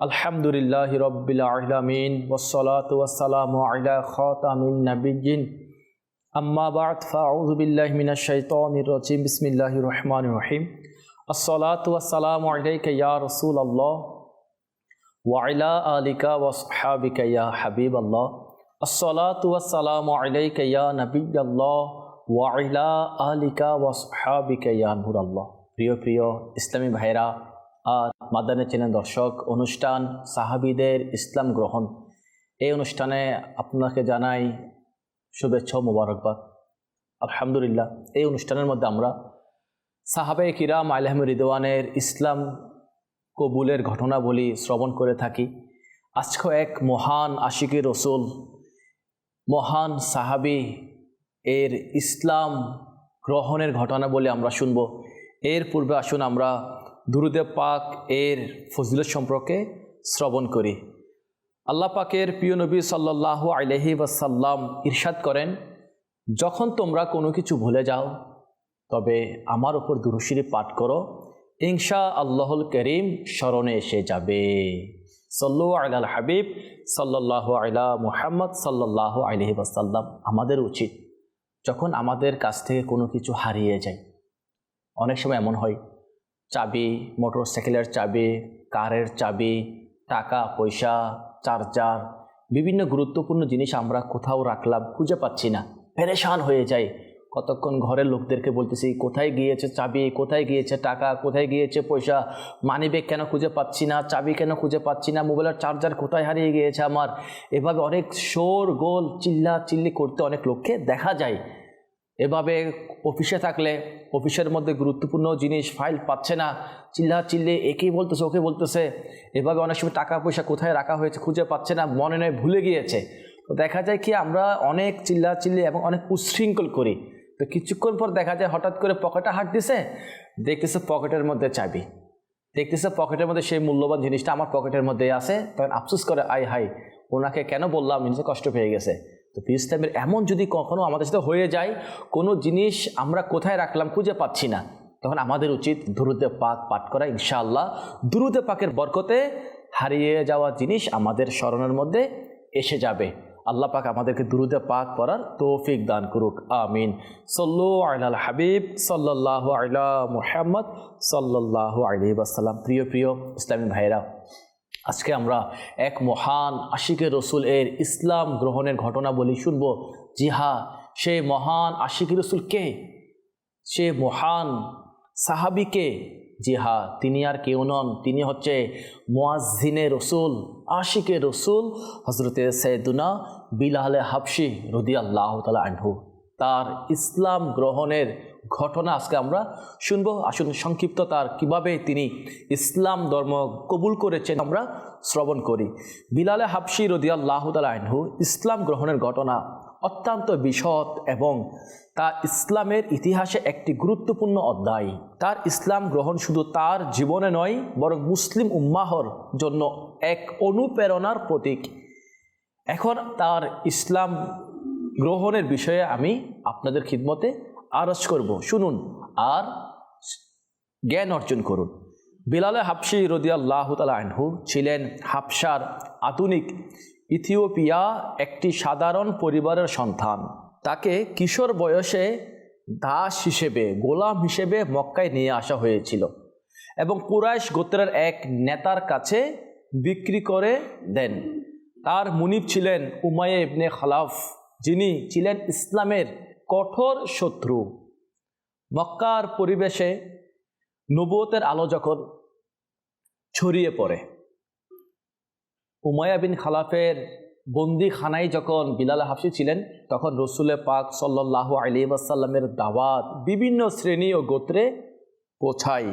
আলহামদুলিল্লাহ রব্বিল আলমিন ওসলাত ওয়াসালাম আলা খাতামিন নাবিয়িন আম্মা বাদ, ফাউযু বিল্লাহি মিনাশ শাইতানির রাজিম, বিসমিল্লাহির রহমানির রহিম। আসসালাতু ওয়াসসালামু আলাইকা ইয়া রাসূলুল্লাহ, ওয়া আলা আলিকা ওয়া আসহাবিকা ইয়া হাবিবাল্লাহ। আসসালাতু ওয়াসসালামু আলাইকা ইয়া নাবিয়াল্লাহ ওয়া আলা আলিকা ওয়া আসহাবিকা ইয়া নূরাল্লাহ। প্রিয় প্রিয় ইসলামী ভাইরা আর মাদানের চেনেন দর্শক, অনুষ্ঠান, সাহাবিদের ইসলাম গ্রহণ। এই অনুষ্ঠানে আপনাকে জানাই শুভেচ্ছা মোবারকবাদ। আলহামদুলিল্লাহ, এই অনুষ্ঠানের মধ্যে আমরা সাহাবে কিরাম আলহাম রিদওয়ানের ইসলাম কবুলের ঘটনাবলী শ্রবণ করে থাকি। আজকেও এক মহান আশিকি রসুল, মহান সাহাবি এর ইসলাম গ্রহণের ঘটনা বলে আমরা শুনব। এর পূর্বে আসুন আমরা দুরুদে পাক এর ফজিলত সম্পর্কে শ্রবণ করি। আল্লাহ পাকের প্রিয় নবী সাল্লাহ আলহি ওয়াসাল্লাম ইরশাদ করেন, যখন তোমরা কোনো কিছু ভুলে যাও, তবে আমার ওপর দুরুশিরি পাঠ করো ইনশা আল্লাহুল করিম স্মরণে এসে যাবে। সল্লু আলাল হাবিব সাল্লাহ আলা মুহাম্মদ সাল্লাহ আলহি ওয়াসাল্লাম আমাদের উচিত যখন আমাদের কাছ থেকে কোনো কিছু হারিয়ে যায়। অনেক সময় এমন হয় চাবি মোটর সাইকেলের চাবি, কারের চাবি, টাকা, পয়সা, চার্জার, বিভিন্ন গুরুত্বপূর্ণ জিনিস আমরা কোথাও রাখলাম, খুঁজে পাচ্ছি না। পেরেশান হয়ে যায় কতক্ষণ ঘরের লোকদেরকে বলতেছি, কোথায় গিয়েছে চাবি? কোথায় গিয়েছে টাকা? কোথায় গিয়েছে পয়সা? মানি ব্যাগ কেন খুঁজে পাচ্ছি না? চাবি কেন খুঁজে পাচ্ছি না? মোবাইলের চার্জার কোথায় হারিয়ে গিয়েছে আমার? এভাবে অনেক শোর গোল চিল্লা চিল্লি করতে অনেক লোককে দেখা যায়। এভাবে অফিসে থাকলে অফিসের মধ্যে গুরুত্বপূর্ণ জিনিস ফাইল পাচ্ছে না। চিল্লা চিল্লে, একেই বলতেছে, ওকে বলতেছে। এভাবে অনেক সময় টাকা পয়সা কোথায় রাখা হয়েছে খুঁজে পাচ্ছে না, মনে নয় ভুলে গিয়েছে। তো দেখা যায় কি, আমরা অনেক চিল্লা চিল্লি এবং অনেক উচ্ছৃঙ্খল করি। তো কিছুক্ষণ পর দেখা যায় হঠাৎ করে পকেটে হাত দিছে, দেখতেছে পকেটের মধ্যে চাবি। দেখতেছে পকেটের মধ্যে সেই মূল্যবান জিনিসটা আমার পকেটের মধ্যে আছে। তখন আফসোস করে আই হাই ওনাকে কেন বললাম? নিজে কষ্ট পেয়ে গেছে। তো পি ইসলামের এমন যদি কখনো আমাদের সাথে হয়ে যায়, কোনো জিনিস আমরা কোথায় রাখলাম খুঁজে পাচ্ছি না। তখন আমাদের উচিত দুরুদে পাক পাঠ করা, ইনশাআল্লাহ। দুরুদে পাকের বরকতে হারিয়ে যাওয়া জিনিস আমাদের স্মরণের মধ্যে এসে যাবে। আল্লাহ পাক আমাদেরকে দুরুদে পাক পড়ার তৌফিক দান করুক, আমিন। সল্লু আলাল হাবিব সাল্লাহ আলা মুহাম্মদ সাল্লাহ আলি আসাল্লাম প্রিয় প্রিয় ইসলামী ভাইরা আজকে আমরা এক মহান আশিকের রসুল এর ইসলাম গ্রহণের ঘটনা বলি, শুনব। জি হা সে মহান আশিকের রসুল কে? সে মহান সাহাবিকে জি হা তিনি আর কেউ নন, তিনি হচ্ছে মোয়াজিনে রসুল আশিকে রসুল হজরতে সৈদুনা বিলালে হাফসি রদি আল্লাহ তালা আনহু। তার ইসলাম গ্রহণের ঘটনা আজকে আমরা শুনব। আসুন সংক্ষিপ্ত তার কীভাবে তিনি ইসলাম ধর্ম কবুল করেছেন আমরা শ্রবণ করি। বিলালে হাফসি রদিয়াল্লাহ আনহু ইসলাম গ্রহণের ঘটনা অত্যন্ত বিশদ এবং তা ইসলামের ইতিহাসে একটি গুরুত্বপূর্ণ অধ্যায়। তার ইসলাম গ্রহণ শুধু তার জীবনে নয়, বরং মুসলিম উম্মাহর জন্য এক অনুপ্রেরণার প্রতীক। এখন তার ইসলাম গ্রহণের বিষয়ে আমি আপনাদের খিদমতে আরজ করব। শুনুন, আর জ্ঞান অর্জন করুন। বিলালে হাফসি রদিয়াল্লাহ তালা আনহু ছিলেন হাফসার আধুনিক ইথিওপিয়া একটি সাধারণ পরিবারের সন্তান। তাকে কিশোর বয়সে দাস হিসেবে, গোলাম হিসেবে মক্কায় নিয়ে আসা হয়েছিল এবং কুরাইশ গোত্রের এক নেতার কাছে বিক্রি করে দেন। তার মুনিব ছিলেন উমায়ে ইবনে খালাফ, যিনি ছিলেন ইসলামের কঠোর শত্রু। মক্কার পরিবেশে নবুয়তের আলো যখন ছড়িয়ে পড়ে উমায়া বিন খালাফের বন্দি খানায় যখন বিলাল হাফসি ছিলেন, তখন রসুলে পাক সাল্লাহ আলী আসাল্লামের দাওয়াত বিভিন্ন শ্রেণি ও গোত্রে পৌঁছায়।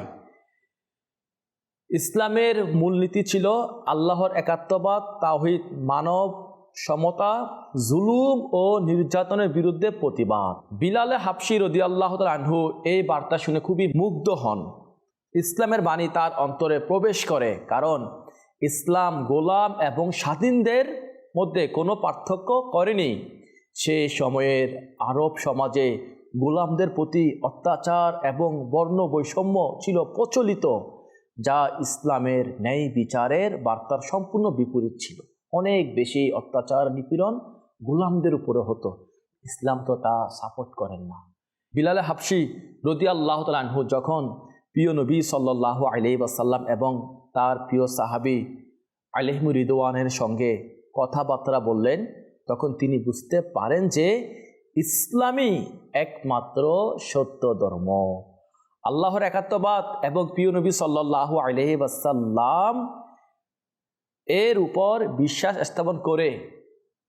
ইসলামের মূলনীতি ছিল আল্লাহর একাত্মবাদ তাহিদ মানব সমতা, জুলুম ও নির্যাতনের বিরুদ্ধে প্রতিবাদ। বিলালে হাফসি রদি আল্লাহ আনহু এই বার্তা শুনে খুবই মুগ্ধ হন। ইসলামের বাণী তার অন্তরে প্রবেশ করে, কারণ ইসলাম গোলাম এবং স্বাধীনদের মধ্যে কোনো পার্থক্য করেনি। সে সময়ের আরব সমাজে গোলামদের প্রতি অত্যাচার এবং বর্ণ বৈষম্য ছিল প্রচলিত, যা ইসলামের ন্যায় বিচারের বার্তার সম্পূর্ণ বিপরীত ছিল। অনেক বেশি অত্যাচার, নিপীড়ন গোলামদের উপরে হতো। ইসলাম তো তা সাপোর্ট করেন না। বিলালে হাফসি রদি আল্লাহ তালহু যখন প্রিয় নবী সাল্লাহ আলহি আসাল্লাম এবং তার প্রিয় সাহাবি আলহিমু রিদওয়ানের সঙ্গে কথাবার্তা বললেন, তখন তিনি বুঝতে পারেন যে ইসলামই একমাত্র সত্য ধর্ম। আল্লাহর একাত্মবাদ এবং প্রিয় নবী সাল্লাহ আলহি আসাল্লাম এর উপর বিশ্বাস স্থাপন করে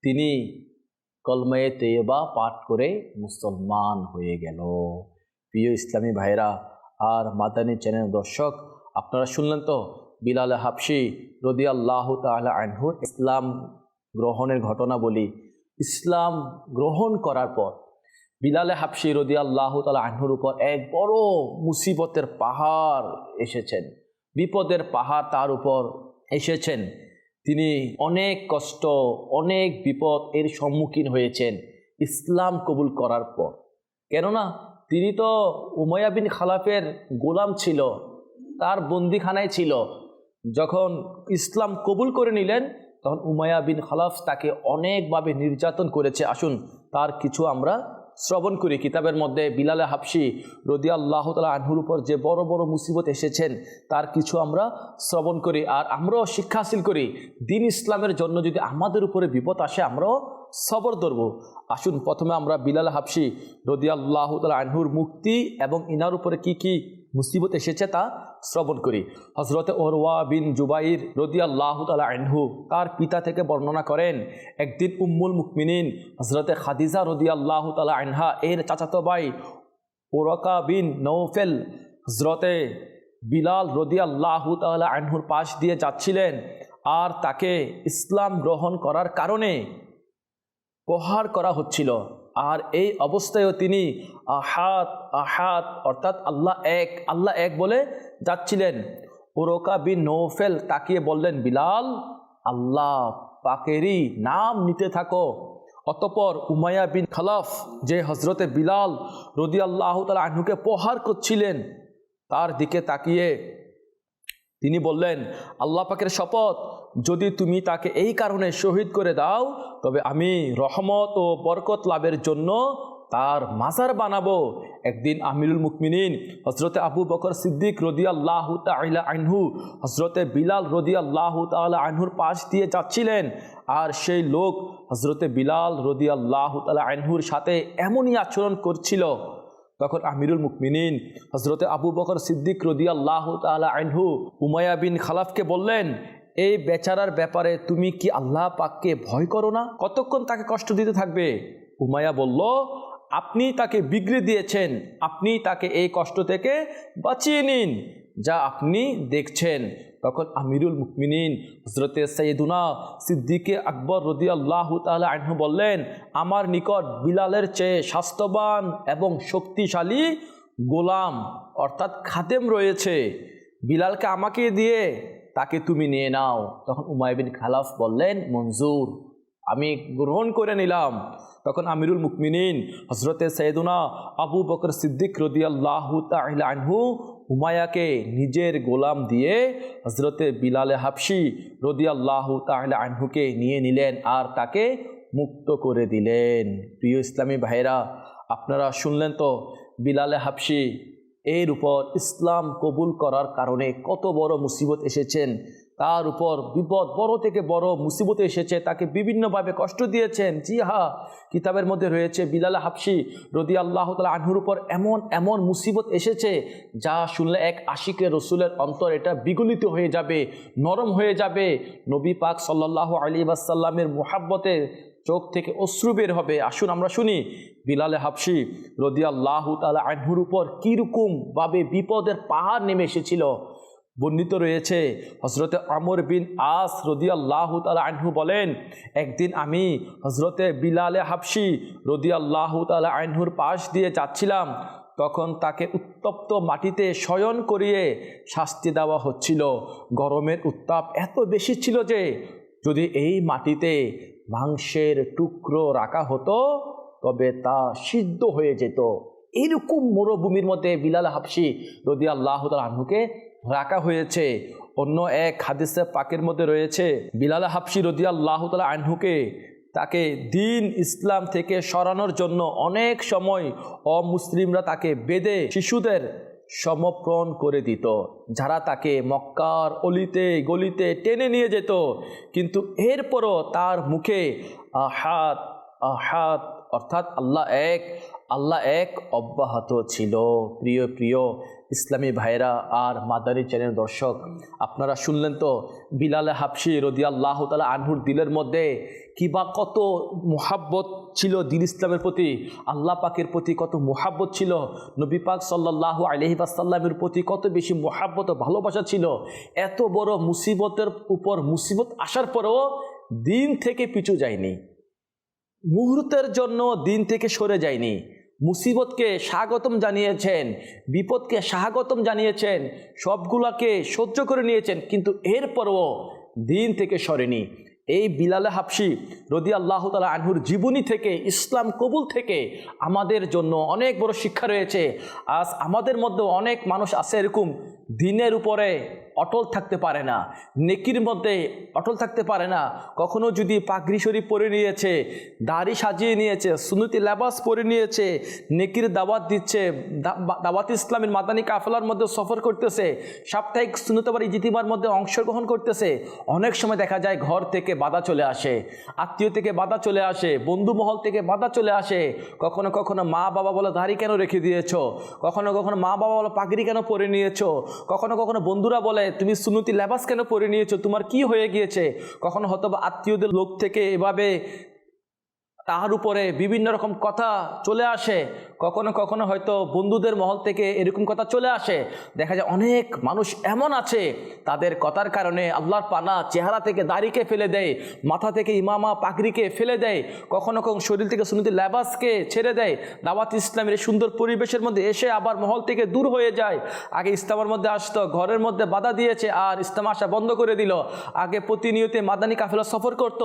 তিনি কলময়ে তেবা পাঠ করে মুসলমান হয়ে গেল। প্রিয় ইসলামী ভাইরা আর মাদানী চ্যানেল দর্শক, আপনারা শুনলেন তো বিলাল হাফসি রদি আল্লাহ তালা আনহুর ইসলাম গ্রহণের ঘটনা বলি। ইসলাম গ্রহণ করার পর বিলালে হাফসি রদি আল্লাহ তালা আনহুর উপর এক বড় মুসিবতের পাহাড় এসেছেন। বিপদের পাহাড় তার উপর এসেছেন। তিনি অনেক কষ্ট, অনেক বিপদ এর সম্মুখীন হয়েছেন ইসলাম কবুল করার পর। কেননা, তিনি তো উমায়া বিন খালাফের গোলাম ছিল, তার বন্দিখানায় ছিল। যখন ইসলাম কবুল করে নিলেন, তখন উমায়া বিন খালাফ তাকে অনেকভাবে নির্যাতন করেছে। আসুন, তার কিছু আমরা শ্রবণ করি। কিতাবের মধ্যে বিলালে হাফসি রদি আল্লাহ তালা আনহুর উপর যে বড় বড় মুসিবত এসেছেন, তার কিছু আমরা শ্রবণ করি। আর আমরাও শিক্ষা হাসিল করি, দিন ইসলামের জন্য যদি আমাদের উপরে বিপদ আসে, আমরাও সবর ধরব। আসুন, প্রথমে আমরা বিলাল হাফসি রদি আল্লাহ তালা আনহুর মুক্তি এবং ইনার উপরে কি কি মুসিবত এসেছে তা শ্রবণ করি। হজরতে ওরওয়া বিন জুবাইর রদি আল্লাহ তালা আনহু তার পিতা থেকে বর্ণনা করেন, একদিন উম্মুল মুকমিনিন হজরতে খাদিজা রদি আল্লাহ তালা আনহা এর চাচাতো ভাই ওরকা বিন নৌফেল হজরতে বিলাল রদি আল্লাহ তালা আনহুর পাশ দিয়ে যাচ্ছিলেন আর তাকে ইসলাম গ্রহণ করার কারণে প্রহার করা হচ্ছিল। আর এই অবস্থায়ও তিনি আহাত আহাত, অর্থাৎ আল্লাহ এক আল্লাহ এক বলে যাচ্ছিলেন। ওরকা বিন নৌফেল তাকিয়ে বললেন, বিলাল, আল্লাহ পাকেরই নাম নিতে থাকো। অতপর উমায়া বিন খালাফ, যে হজরতে বিলাল রদি আল্লাহ তালা আহনুকে প্রহার করছিলেন, তার দিকে তাকিয়ে তিনি বললেন, আল্লাহ পাকের শপথ, যদি তুমি তাকে এই কারণে শহীদ করে দাও, তবে আমি রহমত ও বরকত লাভের জন্য তার মাজার বানাবো। একদিন আমিরুল মুকমিনিন হজরতে আবু বকর সিদ্দিক রদি আল্লাহ তাইলা আনহু হজরতে বিলাল রদি আল্লাহ তালা আনহুর পাশ দিয়ে যাচ্ছিলেন, আর সেই লোক হজরতে বিলাল রদি আল্লাহ তালা আনহুর সাথে এমনই আচরণ করছিল। তখন আমিরুল মুকমিনিন হজরতে আবু বকর সিদ্দিক রদি আল্লাহ তালা আনহু উমায়া বিন খালাফকে বললেন, এই বেচারার ব্যাপারে তুমি কি আল্লাহ পাককে ভয় করো না? কতক্ষণ তাকে কষ্ট দিতে থাকবে? উমায়া বলল, আপনি তাকে বিগড়ে দিয়েছেন, আপনি তাকে এই কষ্ট থেকে বাঁচিয়ে নিন, যা আপনি দেখছেন। তখন আমিরুল মুকমিনিন হজরতে সৈয়দুনা সিদ্দিকে আকবর রদি আল্লাহ তালা আনহু বললেন, আমার নিকট বিলালের চেয়ে স্বাস্থ্যবান এবং শক্তিশালী গোলাম অর্থাৎ খাদেম রয়েছে। বিলালকে আমাকে দিয়ে তাকে তুমি নিয়ে নাও। তখন উমায়বিন খালাফ বললেন, মঞ্জুর, আমি গ্রহণ করে নিলাম। তখন আমিরুল মুকমিনিন হজরতে সৈয়দুনা আবু বকর সিদ্দিক রদিয়াল্লাহ আনহু উমায়াকে নিজের গোলাম দিয়ে হজরতে বিলালে হাফসি রদিয়াল্লাহ তাহলে আনহুকে নিয়ে নিলেন আর তাকে মুক্ত করে দিলেন। প্রিয় ইসলামী ভাইরা আপনারা শুনলেন তো বিলালে হাফসি এর উপর ইসলাম কবুল করার কারণে কত বড় মুসিবত এসেছেন? তার উপর বিপদ বড় থেকে বড় মুসিবত এসেছে, তাকে বিভিন্নভাবে কষ্ট দিয়েছেন। জি হা কিতাবের মধ্যে রয়েছে বিলাল হাফসি রদি আল্লাহ তালা আনহুর উপর এমন এমন মুসিবত এসেছে যা শুনলে এক আশিকের রসুলের অন্তর এটা বিগলিত হয়ে যাবে, নরম হয়ে যাবে। নবী পাক সাল্লাহ আলী আসাল্লামের মোহাব্বতে চোখ থেকে অশ্রু বের হবে। আসুন আমরা শুনি, বিলালে হাফসি রদিয়া আল্লাহ তালা আনহুর উপর কীরকমভাবে বিপদের পাহাড় নেমে এসেছিল। বর্ণিত রয়েছে। হজরতে আমর বিন আস রদিয়াল্লাহ তালা আনহু বলেন, একদিন আমি হজরতে বিলালে হাফসি রদিয়াল্লাহ তালা আনহুর পাশ দিয়ে যাচ্ছিলাম। তখন তাকে উত্তপ্ত মাটিতে শয়ন করিয়ে শাস্তি দেওয়া হচ্ছিল। গরমের উত্তাপ এত বেশি ছিল যে, যদি এই মাটিতে মাংসের টুকরো রাখা হতো, তবে তা সিদ্ধ হয়ে যেত। এরকম মরুভূমির মধ্যে বিলাল হাফসি রদি আল্লাহ আনহুকে রাখা হয়েছে। অন্য এক হাদিসে পাকের মধ্যে রয়েছে, বিলাল হাফসি রদিয়া আল্লাহ তালা আনহুকে তাকে দিন ইসলাম থেকে সরানোর জন্য অনেক সময় অমুসলিমরা তাকে বেদে শিশুদের সমপ্রণ করে দিত। যারা তাকে মক্কার অলিতে, গলিতে টেনে নিয়ে যেত, কিন্তু এরপরও তার মুখে আহাত আহাত, অর্থাৎ আল্লাহ এক আল্লাহ এক অব্যাহত ছিল। প্রিয় প্রিয় ইসলামী ভাইরা আর মাদারি চ্যানেল দর্শক, আপনারা শুনলেন তো বিলালে হাফসি রদি আল্লাহ তালা আনহুর দিলের মধ্যে কিবা কত মোহাব্বত ছিল দিন ইসলামের প্রতি, আল্লাহ পাকের প্রতি কত মোহাব্বত ছিল, নবী পাক সাল্লাহ আলহি আসাল্লামের প্রতি কত বেশি মোহাব্বত ভালোবাসা ছিল, এত বড় মুসিবতের উপর মুসিবত আসার পরেও দিন থেকে পিছু যায়নি, মুহূর্তের জন্য দিন থেকে সরে যায়নি। মুসিবতকে স্বাগতম জানিয়েছেন, বিপদকে স্বাগতম জানিয়েছেন, সবগুলাকে সহ্য করে নিয়েছেন, কিন্তু এরপরও দিন থেকে সরেনি। এই বিলালে হাফসি রদি আল্লাহ তালা আনহুর জীবনী থেকে, ইসলাম কবুল থেকে আমাদের জন্য অনেক বড় শিক্ষা রয়েছে। আজ আমাদের মধ্যে অনেক মানুষ আছে এরকম দিনের উপরে। অটল থাকতে পারে না। নেকির মধ্যে অটল থাকতে পারে না। কখনো যদি পাগড়ি শরীফ পরে নিয়েছে, দাড়ি সাজিয়ে নিয়েছে সুনুতি লেবাস পরে নিয়েছে, নেকির দাওয়াত দিচ্ছে দাওয়াত ইসলামের মাদানী কাফেলার মধ্যে সফর করতেছে, সাপ্তাহিক সুনতবার ইজিতিবার মধ্যে অংশগ্রহণ করতেছে, অনেক সময় দেখা যায় ঘর থেকে বাধা চলে আসে, আত্মীয় থেকে বাধা চলে আসে, বন্ধু মহল থেকে বাধা চলে আসে। কখনো কখনো মা বাবা বলে দাড়ি কেন রেখে দিয়েছ? কখনো কখনো মা বাবা বলে পাগড়ি কেন পরে নিয়েছ? কখনো কখনো বন্ধুরা বলে তুমি সুনুতি লেবাস কেন পরে নিয়েছো? তোমার কি হয়ে গিয়েছে? কখনো হয়তো আত্মীয়দের লোক থেকে এভাবে তাহার উপরে বিভিন্ন রকম কথা চলে আসে। কখনো কখনো হয়তো বন্ধুদের মহল থেকে এরকম কথা চলে আসে। দেখা যায় অনেক মানুষ এমন আছে, তাদের কথার কারণে আল্লাহর পানা চেহারা থেকে দাড়িকে ফেলে দেয়, মাথা থেকে ইমামা পাগড়িকে ফেলে দেয়, কখনো কখনো শরীর থেকে সুনীতি লেবাসকে ছেড়ে দেয়। দাওয়াত ইসলামের সুন্দর পরিবেশের মধ্যে এসে আবার মহল থেকে দূর হয়ে যায়। আগে ইসলামের মধ্যে আসতো, ঘরের মধ্যে বাধা দিয়েছে, আর ইসলাম আসা বন্ধ করে দিল। আগে প্রতিনিয়ত মাদানী কাফেলা সফর করত,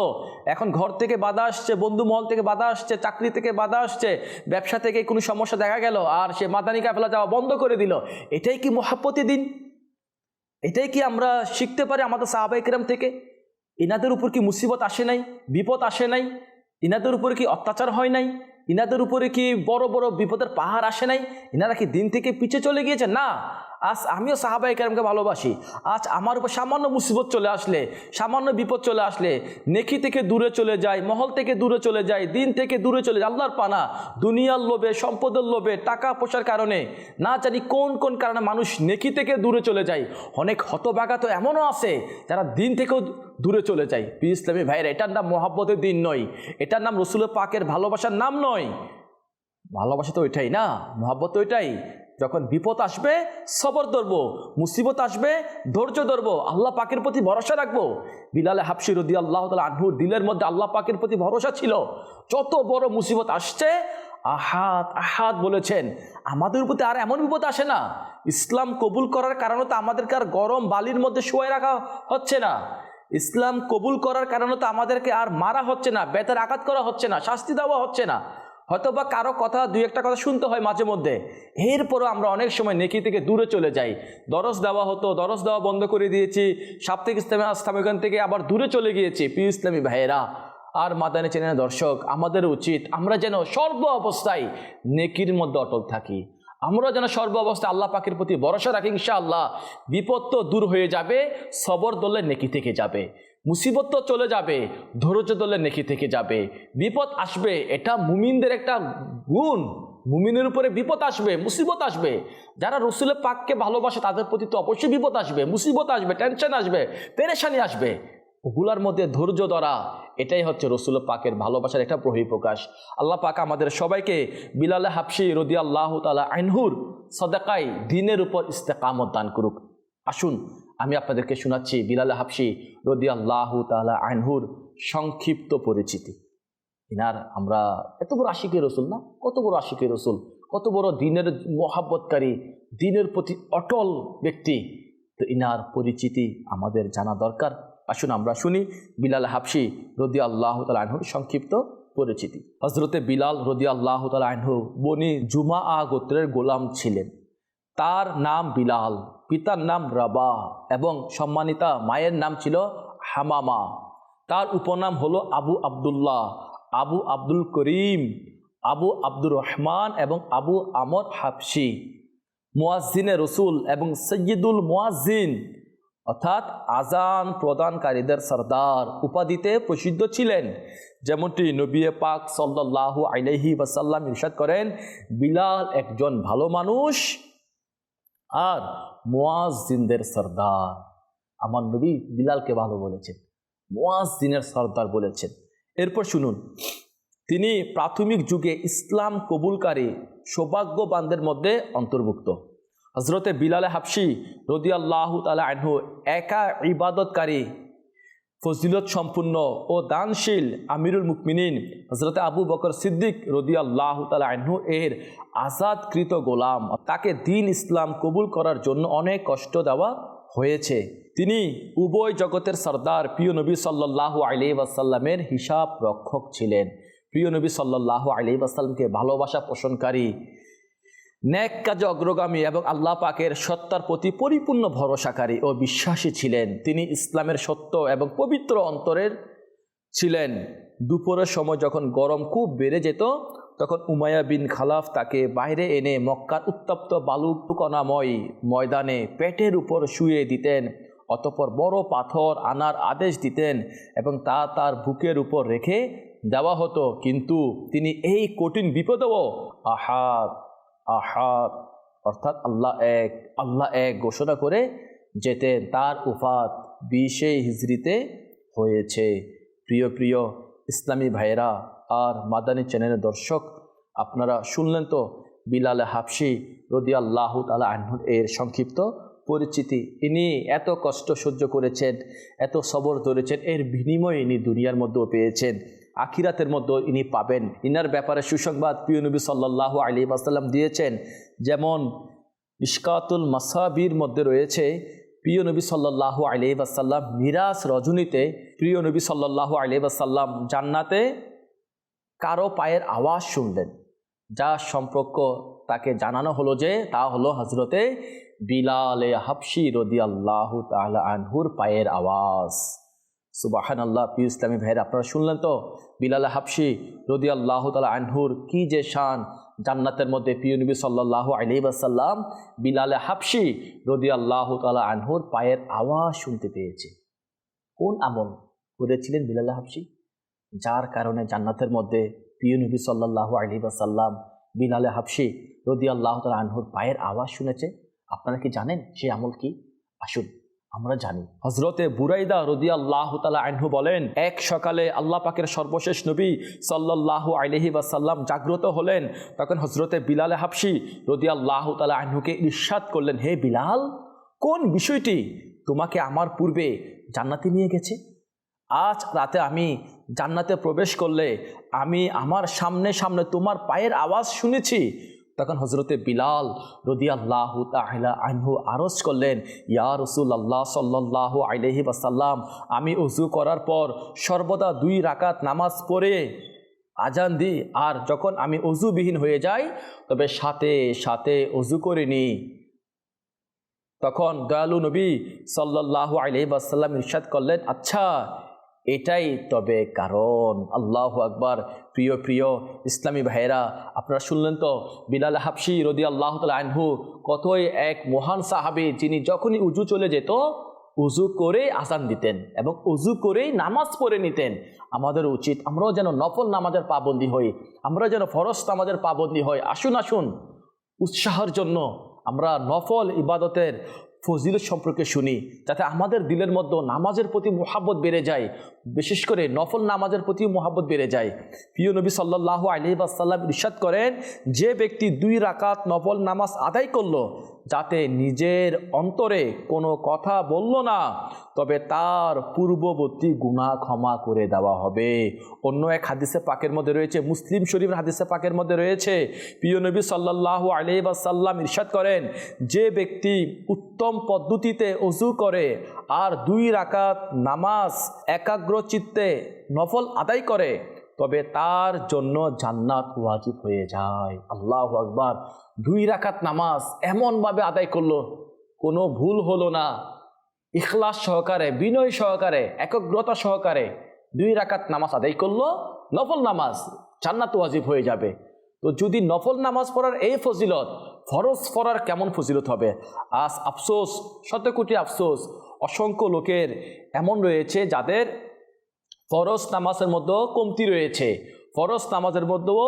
এখন ঘর থেকে বাধা আসছে, বন্ধু মহল থেকে বাধা আসছে, চাকরি থেকে বাধা আসছে, ব্যবসা থেকে কোনো সমস্যা দেখা গেল, আর সে মাদানী কাফেলা যাওয়া বন্ধ করে দিল। এটাই কি মহাপতি দিন? এটাই কি আমরা শিখতে পারি আমাদের সাহাবাইকেরাম থেকে? ইনাদের উপর কি মুসিবত আসে নাই? বিপদ আসে নাই? ইনাদের উপরে কি অত্যাচার হয় নাই? ইনাদের উপরে কি বড় বড় বিপদের পাহাড় আসে নাই? ইনারা কি দিন থেকে পিছিয়ে চলে গিয়েছে না আজ আমিও সাহাবাই কেরামকে ভালোবাসি। আজ আমার উপর সামান্য মুসিবত চলে আসলে, সামান্য বিপদ চলে আসলে, নেকি থেকে দূরে চলে যায় মহল থেকে দূরে চলে যায় দিন থেকে দূরে চলে যায় আল্লাহর পানা, দুনিয়ার লোভে, সম্পদের লোভে, টাকা পয়সার কারণে, না জানি কোন কোন কারণে মানুষ নেকি থেকে দূরে চলে যায়। অনেক হতবাগা তো এমনও আছে, যারা দিন থেকেও দূরে চলে যায়। পি ইসলামী ভাইয়ের, এটার নাম মহাব্বতের দিন নয়। এটার নাম রসুল পাকের ভালোবাসার নাম নয়। ভালোবাসা তো ওইটাই না, মহাব্বত তো ওইটাই যখন বিপদ আসবে, সবর ধরবো, মুসিবত আসবে, ধৈর্য ধরবো, আল্লাহ পাকের প্রতি ভরসা রাখব। বিলালে হাফসি রদি আল্লাহ তালা দিলের মধ্যে আল্লাহ পাকের প্রতি ভরসা ছিল। যত বড় মুসিবত আসছে আহাত আহাত বলেছেন, আমাদের প্রতি আর এমন বিপদ আসে না। ইসলাম কবুল করার কারণে তো আমাদেরকে আর গরম বালির মধ্যে শুয়ে রাখা হচ্ছে না। ইসলাম কবুল করার কারণে তো আমাদেরকে আর মারা হচ্ছে না, বেতার আঘাত করা হচ্ছে না, শাস্তি দেওয়া হচ্ছে না। হয়তো বা কারও কথা, দুই একটা কথা শুনতে হয় মাঝে মধ্যে। এরপরও আমরা অনেক সময় নেকি থেকে দূরে চলে যাই। দরস দেওয়া হতো দরস দেওয়া বন্ধ করে দিয়েছি। সাপ্তাহিক ইসলামী আসতাম এখান থেকে আবার দূরে চলে গিয়েছি, প্রিয় ইসলামী ভাইয়েরা। আর মাদানি চ্যানেলের দর্শক, আমাদের উচিত আমরা যেন সর্ব অবস্থায় নেকির মধ্যে অটল থাকি। আমরা যেন সর্ব অবস্থায় আল্লাহ পাখির প্রতি ভরসা রাখি, ইনশাআল্লাহ। বিপদ তো দূর হয়ে যাবে, সবর দলের নেকি থেকে যাবে। মুসিবত তো চলে যাবে, ধৈর্য দলে নেকি থেকে যাবে। বিপদ আসবে, এটা মুমিনদের একটা গুণ। মুমিনের উপরে বিপদ আসবে, মুসিবত আসবে। যারা রসুলের পাককে ভালোবাসে, তাদের প্রতি তো অবশ্যই বিপদ আসবে, মুসিবত আসবে টেনশন আসবে, পেরেশানি আসবে। ওগুলার মধ্যে ধৈর্য ধরা, এটাই হচ্ছে রসুল পাকের ভালোবাসার একটা বহিঃপ্রকাশ আল্লাহ পাক আমাদের সবাইকে বিলালে হাফসি রদি আল্লাহ তালা আইনহুর সদাকাই দিনের উপর ইস্তেকামত দান করুক। আসুন আমি আপনাদেরকে শোনাচ্ছি বিলালে হাফসি রদি আল্লাহ তালা আইনহুর সংক্ষিপ্ত পরিচিতি। ইনার আমরা এত বড় আশিকের রসুল না? কত বড় আশিকের রসুল? কত বড় দিনের মহাব্বতকারী, দিনের প্রতি অটল ব্যক্তি? তো ইনার পরিচিতি আমাদের জানা দরকার। আসুন আমরা শুনি বিলাল হাফসি রদি আল্লাহ তাল আনহুর সংক্ষিপ্ত পরিচিতি। হজরতে বিলাল রদি আল্লাহ তাল আনহু বনি জুমা আ গোত্রের গোলাম ছিলেন। তার নাম বিলাল। পিতার নাম রাবা এবং সম্মানিতা মায়ের নাম ছিল হামামা। তার উপনাম হলো আবু আবদুল্লাহ, আবু আব্দুল করিম, আবু আব্দুর রহমান এবং আবু আমর হাফসি মুয়াজ্জিনে রসুল এবং সৈয়দুল মুয়াজ্জিন, অর্থাৎ আজান প্রদানকারীদের সর্দার উপাধিতে প্রসিদ্ধ ছিলেন। যেমনটি নবী পাক সাল্লাল্লাহু আলাইহি ওয়াসাল্লাম ইরশাদ করেন, বিলাল একজন ভালো মানুষ আর মোয়াজদিনদের সর্দার। আমার নবী বিলালকে ভালো বলেছেন। মোয়াজদিনের সর্দার বলেছেন। এরপর শুনুন, তিনি প্রাথমিক যুগে ইসলাম কবুলকারী, সৌভাগ্যবানদের মধ্যে অন্তর্ভুক্ত। হজরতে বিলালে হাফসি রদিয়াল্লাহ তালা আনহু একা ইবাদতকারী ফজিলত সম্পূর্ণ ও দানশীল আমিরুল মুকমিনিন হজরতে আবু বকর সিদ্দিক রদি আল্লাহ এর আজাদকৃত গোলাম। তাকে দিন ইসলাম কবুল করার জন্য অনেক কষ্ট দেওয়া হয়েছে। তিনি উভয় জগতের সর্দার, প্রিয় নবী সাল্লাহ আলি ওয়াসাল্লামের হিসাব রক্ষক ছিলেন। প্রিয় নবী সাল্লাহ আলি ওয়াসাল্লামকে ভালোবাসা পোষণকারী ন্যাক কাজে অগ্রগামী এবং আল্লাহ পাকের সত্তার প্রতি পরিপূর্ণ ভরসাকারী ও বিশ্বাসী ছিলেন। তিনি ইসলামের সত্য এবং পবিত্র অন্তরের ছিলেন। দুপুরের সময় যখন গরম খুব বেড়ে যেত, তখন উমায়া বিন খালাফ তাকে বাইরে এনে মক্কার উত্তপ্ত বালুকণাময় ময়দানে পেটের উপর শুয়ে দিতেন, অতপর বড় পাথর আনার আদেশ দিতেন এবং তা তার বুকের উপর রেখে দেওয়া হতো। কিন্তু তিনি এই কঠিন বিপদেও আহাত। আহাত অর্থাৎ আল্লাহ এক আল্লাহ এক ঘোষণা করে যেতেন তার উফাত বিশে হিজড়িতে হয়েছে। প্রিয় প্রিয় ইসলামী ভাইয়েরা, আর মাদানী চ্যানেলের দর্শক, আপনারা শুনলেন তো বিলাল হাফসি রদি আল্লাহ তালা আহ্নুর এর সংক্ষিপ্ত পরিচিতি। ইনি এত কষ্ট সহ্য করেছেন, এত সবর ধরেছেন, এর বিনিময়ে ইনি দুনিয়ার মধ্যেও পেয়েছেন। আখিরাতের মধ্যে ইনি পাবেন। ইনার ব্যাপারে সুসংবাদ প্রিয় নবী সাল্লাহ আলী আসাল্লাম দিয়েছেন। যেমন ইস্কাতুল মাসাবির মধ্যে রয়েছে, প্রিয় নবী সাল্লাহ আলী আসাল্লাম মিরাজ রজনীতে, প্রিয় নবী সাল্লাহ আলী আসাল্লাম জান্নাতে কারও পায়ের আওয়াজ শুনলেন। যা সম্পর্ক তাকে জানানো হলো যে, তা হলো হজরতে বিলালে হাফসি রদি আল্লাহ তালা আনহুর পায়ের আওয়াজ। সুবাহান আল্লাহ পি ইসলামী ভাইয়ের, আপনারা শুনলেন তো? বিলাল হাফসি রদি আল্লাহ তালা আনহুর কি যে শান জান্নাতের মধ্যে প্রিয় নবী সাল্লাহ আলি আসাল্লাম বিলালে হাফসি রদি আল্লাহ তালা আনহুর পায়ের আওয়াজ শুনতে পেয়েছে। কোন আমল করেছিলেন বিলাল হাফসি যার কারণে জান্নাতের মধ্যে প্রিয় নবী সাল্লাহ আলি আসাল্লাম বিলালে হাফসি রদি আল্লাহ তালা আনহুর পায়ের আওয়াজ শুনেছে? আপনারা কি জানেন সে আমল কি? আসুন। আমরা জানি। হজরতে বুরাইদা রদি আল্লাহ তালা আনহু বলেন, এক সকালে আল্লাহ পাকের সর্বশেষ নবী সাল্লাহ আলহি ওয়াসাল্লাম জাগ্রত হলেন, তখন হজরতে বিলালে হাফসি রদি আল্লাহ তালা আনহুকে ইস্বাদ করলেন, হে বিলাল, কোন বিষয়টি তোমাকে আমার পূর্বে জান্নাতে নিয়ে গেছে? আজ রাতে আমি জান্নাতে প্রবেশ করলে আমি আমার সামনে সামনে তোমার পায়ের আওয়াজ শুনেছি তখন হজরতে বিলাল রদিয়াল্লাহ তাহলা আনহু আরজ করলেন, ইয়া রসুল আল্লাহ সাল্লাহ আলহি বাসাল্লাম আমি উজু করার পর সর্বদা দুই রাকাত নামাজ পড়ে আজান দিই, আর যখন আমি অজুবিহীন হয়ে যাই, তবে সাথে সাথে অজু করে নিই। তখন দয়ালু নবী সাল্লাহ আলহি বাসাল্লাম ইরশাদ করলেন আচ্ছা এটাই তবে কারণ, আল্লাহ আকবার প্রিয় প্রিয় ইসলামী ভাইয়েরা, আপনারা শুনলেন তো বিলাল হাফসি রদি আল্লাহ আনহু কতই এক মহান সাহাবি যিনি যখনই উজু চলে যেত, উজু করে আসান দিতেন এবং উজু করেই নামাজ পড়ে নিতেন। আমাদের উচিত আমরাও যেন নফল নামাজের পাবন্দি হই, আমরা যেন ফরস নামাজের পাবন্দি হই। আসুন আসুন, উৎসাহের জন্য আমরা নফল ইবাদতের ফজিলত সম্পর্কে শুনি, যাতে আমাদের দিলের মধ্যে নামাজের প্রতি মোহাব্বত বেড়ে যায়। বিশেষ করে নফল নামাজের প্রতি মোহাব্বত বেড়ে যায়। প্রিয় নবী সাল্লাহ আলি আসাল্লাম ইরশাদ করেন, যে ব্যক্তি দুই রাকাত নফল নামাজ আদায় করল যাতে নিজের অন্তরে কোনো কথা বলল না, তবে তার পূর্ববর্তী গুণা ক্ষমা করে দেওয়া হবে। অন্য এক হাদিসে পাকের মধ্যে রয়েছে, মুসলিম শরীফের হাদিসে পাকের মধ্যে রয়েছে, প্রিয় নবী সাল্লাহ আলি সাল্লাম ইরশাদ করেন, যে ব্যক্তি উত্তম পদ্ধতিতে অজু করে আর দুই রাকাত নামাজ একাগ্র চিত্তে নফল আদায় করে, তবে তার জন্য জান্নাত ওয়াজিব হয়ে যায়। আল্লাহ আকবার। দুই রাকাত নামাজ এমনভাবে আদায় করল, কোনো ভুল হলো না। ইখলাস সহকারে, বিনয় সহকারে, একগ্রতা সহকারে দুই রাকাত নামাজ আদায় করল, নফল নামাজ জান্নাত ওয়াজিব হয়ে যাবে। তো যদি নফল নামাজ পড়ার এই ফজিলত, ফরজ পড়ার কেমন ফজিলত হবে? আজ আফসোস শত কোটি আফসোস, অসংখ্য লোকের এমন রয়েছে যাদের ফরজ নামাজের মধ্যেও কমতি রয়েছে। ফরজ নামাজের মধ্যেও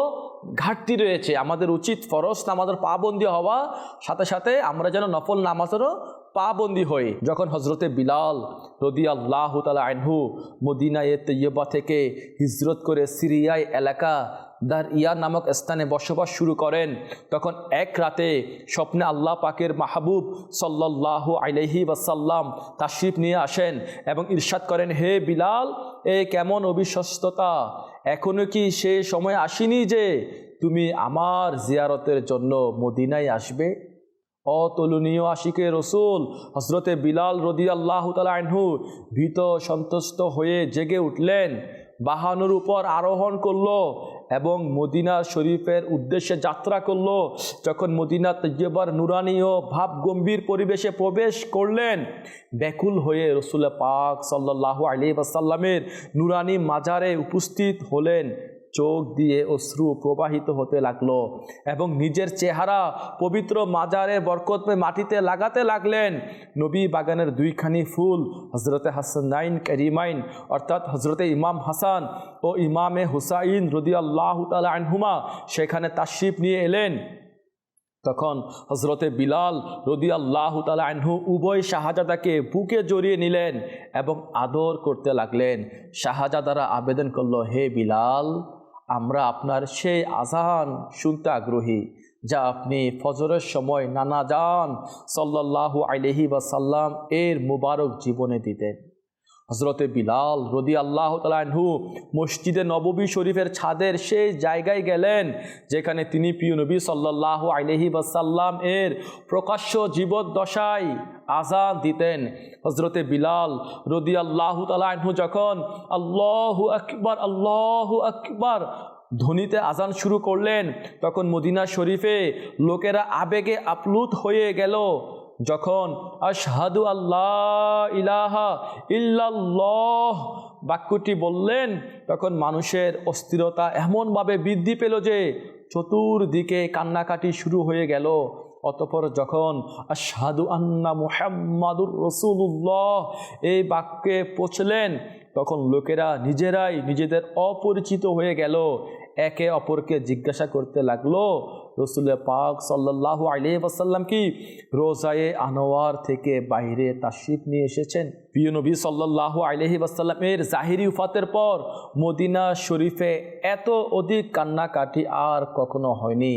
ঘাটতি রয়েছে। আমাদের উচিত ফরজ নামাজের পাবন্দি হওয়া। সাথে সাথে আমরা যেন নফল নামাজেরও পাবন্দি হই। যখন হজরতে বিলাল রদি আল্লাহ তালা আনহু মদিনায়ে তৈয়বা থেকে হিজরত করে সিরিয়ায় এলাকা, দার ইয়া নামক স্থানে বসবাস শুরু করেন, তখন এক রাতে স্বপ্নে আল্লাহ পাকের মাহবুব সাল্লাহ আলহি ওয়াসাল্লাম তাশরিফ নিয়ে আসেন এবং ইরশাদ করেন, হে বিলাল, এ কেমন অবিশ্বস্ততা! এখনও কি সে সময় আসেনি যে তুমি আমার জিয়ারতের জন্য মদিনায় আসবে? অতুলনীয় আশিকে রসুল হজরতে বিলাল রদি আল্লাহ তালাহু ভীত সন্তুষ্ট হয়ে জেগে উঠলেন, বাহানুর উপর আরোহণ করল এবং মদিনা শরীফের উদ্দেশ্যে যাত্রা করল। যখন মদিনা তৈয়বার নুরানি ও ভাব গম্ভীর পরিবেশে প্রবেশ করলেন, ব্যাকুল হয়ে রসুল পাক সাল্লাহ আলী আসাল্লামের নুরানি মাজারে উপস্থিত হলেন। চোখ দিয়ে অশ্রু প্রবাহিত হতে লাগল এবং নিজের চেহারা পবিত্র মাজারে বরকত মাটিতে লাগাতে লাগলেন। নবী বাগানের দুইখানি ফুল হজরতে হাসানাইন করিমাইন, অর্থাৎ হজরতে ইমাম হাসান ও ইমামে হুসাইন রদি তালা আনহুমা সেখানে তাশরিফ নিয়ে এলেন। তখন হজরতে বিলাল রদি আল্লাহ তালা উভয় শাহজাদাকে বুকে জড়িয়ে নিলেন এবং আদর করতে লাগলেন। শাহজাদারা আবেদন করল, হে বিলাল আমরা আপনার সেই আজান শুনতে আগ্রহী, যা আপনি ফজরের সময় নানা যান সাল্লাহ আলহি বা সাল্লাম এর মুবারক জীবনে দিতেন। হজরতে বিলাল রদি আল্লাহ তালাহু মসজিদে নববী শরীফের ছাদের সেই জায়গায় গেলেন, যেখানে তিনি প্রিয় নবী সাল্লাহ আলহি বাসাল্লাম এর প্রকাশ্য জীবদ্দশায় আজান দিতেন। হজরতে বিলাল রদি আল্লাহ তালাহু যখন আল্লাহু আকবার আল্লাহু আকবার ধ্বনিতে আজান শুরু করলেন, তখন মদিনা শরীফে লোকেরা আবেগে আপ্লুত হয়ে গেল। যখন আশহাদু আল্লাহ ইলাহা ইল্লাল্লাহ বাক্যটি বললেন, তখন মানুষের অস্থিরতা এমনভাবে বৃদ্ধি পেল যে চতুর্দিকে কান্নাকাটি শুরু হয়ে গেল। অতপর যখন আশহাদু আন্না মুহাম্মাদুর রসুল্লাহ এই বাক্যে পৌঁছলেন, তখন লোকেরা নিজেরাই নিজেদের অপরিচিত হয়ে গেল। একে অপরকে জিজ্ঞাসা করতে লাগল রসুল পাক সাল্লাহ আলি আসাল্লাম কি? রোজায়ে আনোয়ার থেকে বাইরে তাশরিফ নিয়ে এসেছেন। প্রিয় নবী সাল্লাহ আলহি জাহিরি উফাতের পর মদিনা শরীফে এত অধিক কান্নাকাটি আর কখনো হয়নি,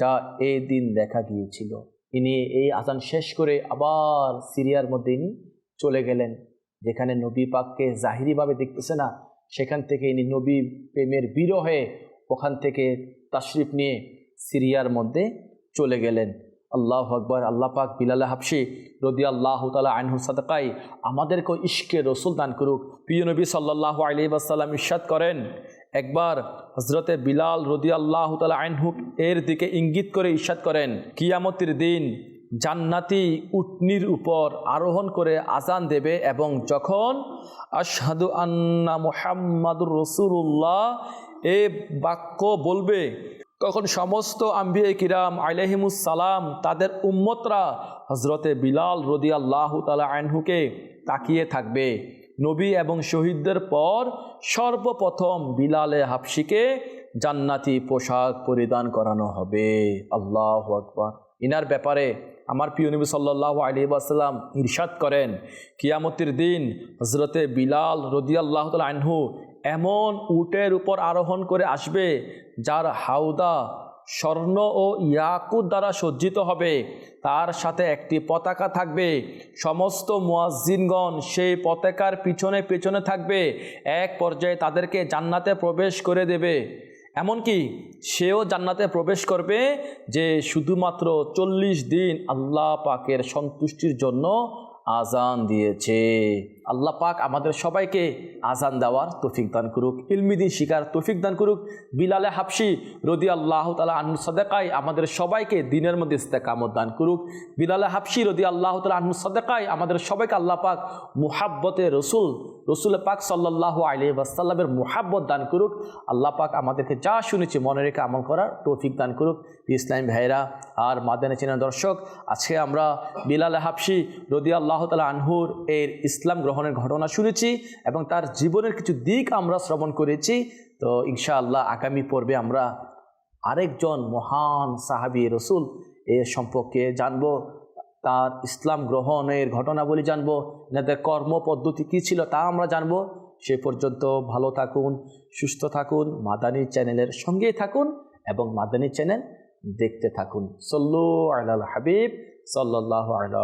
যা এই দিন দেখা গিয়েছিল। ইনি এই আজান শেষ করে আবার সিরিয়ার মধ্যে ইনি চলে গেলেন, যেখানে নবী পাককে জাহিরিভাবে দেখতেছে না। সেখান থেকে ইনি নবী প্রেমের বিরহে ওখান থেকে তাশরিফ নিয়ে সিরিয়ার মধ্যে চলে গেলেন। আল্লাহ আকবর, আল্লাহ পাক বিলাল হাফসি রদি আল্লাহ তালা আনহু সাদাকাই আমাদেরকে ইশকে রসুল দান করুক। প্রিয় নবী সাল্লাহ আলি আসাল্লাম ইস্বাদ করেন, একবার হজরতে বিলাল রদি আল্লাহ তালা আনহু এর দিকে ইঙ্গিত করে ইস্বাদ করেন, কিয়ামতির দিন জান্নাতি উটনির উপর আরোহণ করে আজান দেবে এবং যখন আশহাদু আন্না মুহাম্মাদুর রসুল্লাহ এ বাক্য বলবে, তখন সমস্ত আম্বিয়ে কিরাম আলহিমুসালাম তাদের উম্মতরা হজরতে বিলাল রদি আল্লাহ তালা আনহুকে তাকিয়ে থাকবে। নবী এবং শহীদদের পর সর্বপ্রথম বিলালে হাফসিকে জান্নাতি পোশাক পরিধান করানো হবে। আল্লাহ আকবর। ইনার ব্যাপারে আমার প্রিয় নবী সাল্লাহ আলী আসাল্লাম ইরশাদ করেন, কিয়ামতির দিন হজরতে বিলাল রদিয়াল্লাহ তাল আনহু এমন উটের উপর আরোহণ করে আসবে, যার হাউদা স্বর্ণ ও ইয়াকুত দ্বারা সজ্জিত হবে। তার সাথে একটি পতাকা থাকবে। সমস্ত মুয়াজ্জিনগণ সেই পতাকার পিছনে পিছনে থাকবে। এক পর্যায়ে তাদেরকে জান্নাতে প্রবেশ করে দেবে। এমনকি সেও জান্নাতে প্রবেশ করবে যে শুধুমাত্র চল্লিশ দিন আল্লাহ পাকের সন্তুষ্টির জন্য আজান দিয়েছে। আল্লাহ পাক আমাদের সবাইকে আজান দেওয়ার তৌফিক দান করুক, ইলমিদিন শিকার তৌফিক দান করুক। বিলালে হাফসি রদি আল্লাহ তালা আনু সদেকাই আমাদের সবাইকে দিনের মধ্যে ইস্তেকামত দান করুক। বিলালে হাফসি রদি আল্লাহ তালা আনু সদেকাই আমাদের সবাইকে আল্লাহ পাক মুহাব্বতে রসুল রসুল পাক সাল্লাহ আলী ওয়াসাল্লামের মুহাব্বত দান করুক। আল্লাহ পাক আমাদেরকে যা শুনেছি মনে রেখে আমল করার তৌফিক দান করুক। ইসলাম ভাইরা আর মাদানে চেনা দর্শক, আজকে আমরা বিলাল হাফসি রদি আল্লাহ তালা আনহুর এর ইসলাম গ্রহণের ঘটনা শুনেছি এবং তার জীবনের কিছু দিক আমরা শ্রবণ করেছি। তো ইনশাআল্লাহ আগামী পর্বে আমরা আরেকজন মহান সাহাবি রসুল এর সম্পর্কে জানব, তার ইসলাম গ্রহণের ঘটনাবলী জানব, এনাদের কর্ম পদ্ধতি কী ছিল তা আমরা জানব। সে পর্যন্ত ভালো থাকুন, সুস্থ থাকুন, মাদানী চ্যানেলের সঙ্গেই থাকুন এবং মাদানী চ্যানেল দেখতে থাকুন। সল্লু আলাল হাবিব সাল্লাহ আলা